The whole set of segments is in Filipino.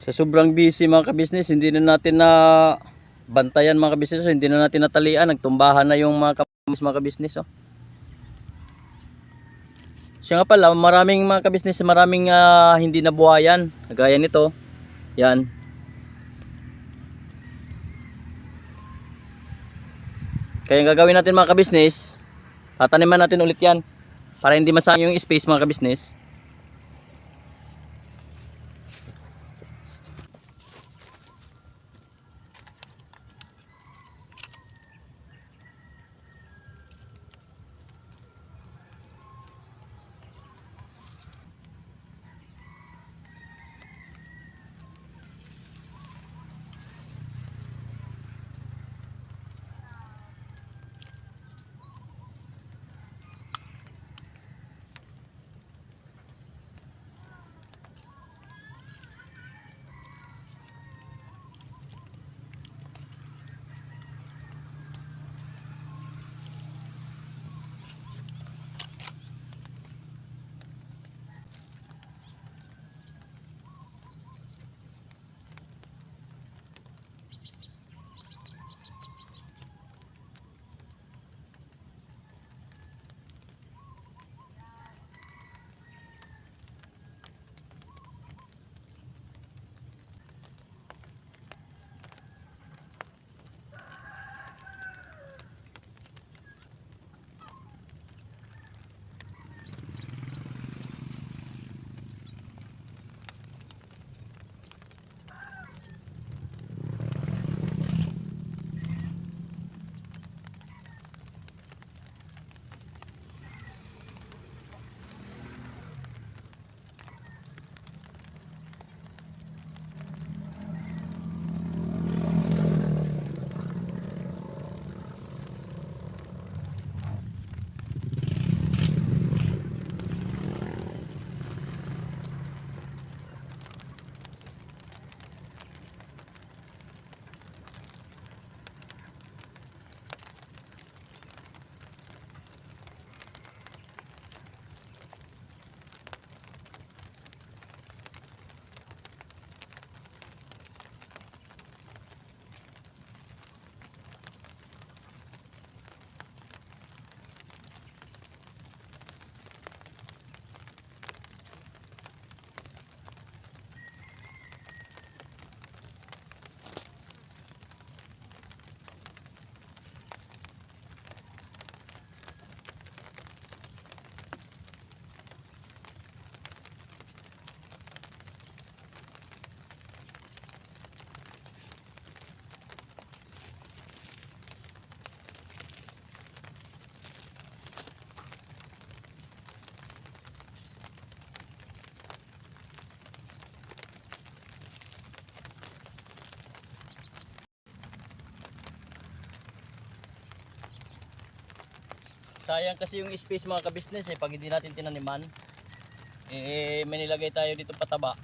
Sa sobrang busy mga kabisnes, hindi na natin na bantayan mga kabisnes, hindi na natin natalian, nagtumbahan na yung mga kabisnes, mga kabisnes oh. Siya nga pala, maraming mga kabisnes, maraming ah, hindi nabuhayan, gaya nito. Yan. Kaya gagawin natin mga kabisnes, tataniman natin ulit yan para hindi masayang yung space mga kabisnes. Sayang kasi yung space mga kabisnes eh, pag hindi natin tinaniman, eh, may tayo dito pataba.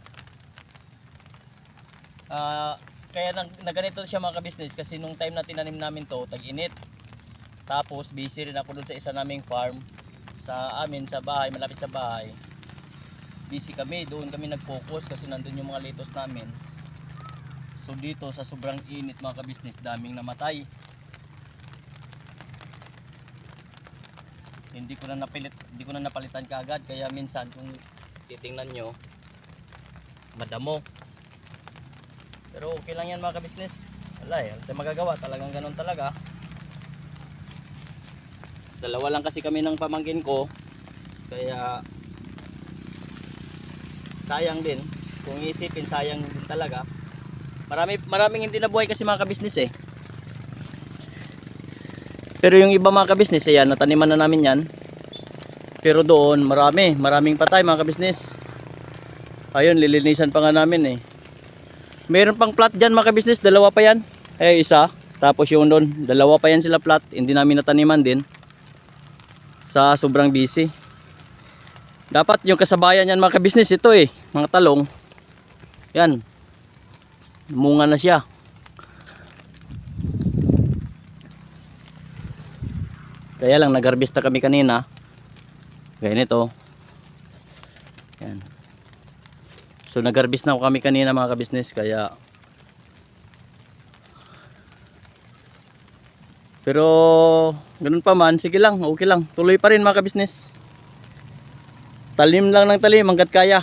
Ah, kaya nag, naganito siya mga kabisnes kasi nung time na tinanim namin to, tag-init. Tapos busy rin ako dun sa isa naming farm sa amin sa bahay, malapit sa bahay. Busy kami, doon kami nag-focus kasi nandun yung mga litos namin. So dito sa sobrang init mga kabisnes, daming namatay. Hindi ko na napilit hindi ko na napalitan kaagad. Kaya minsan kung titingnan nyo madamo. Pero okay lang yan mga ka-business. Wala eh wala magagawa. Talagang ganun talaga. Dalawa lang kasi kami ng pamangkin ko. Kaya sayang din. Kung isipin sayang din talaga. Marami, maraming hindi nabuhay kasi mga ka-business eh pero yung iba mga kabisnes, ayan, nataniman na namin yan. Pero doon, marami, maraming patay mga kabisnes. Ayun, lilinisan pa nga namin eh. Meron pang plat dyan mga kabisnes, dalawa pa yan. Eh, isa. Tapos yung doon, dalawa pa yan sila plat. Hindi namin nataniman din. Sa sobrang busy. Dapat yung kasabayan yan mga kabisnes, ito eh, mga talong. Yan. Munga na siya. Kaya lang nagarbista kami kanina. Gaya nito. Yan. So nagarbis na kami kanina mga kabisnes kaya Pero ganun pa man, sige lang, okay lang. Tuloy pa rin mga kabisnes. Talim lang ng talim hanggat kaya.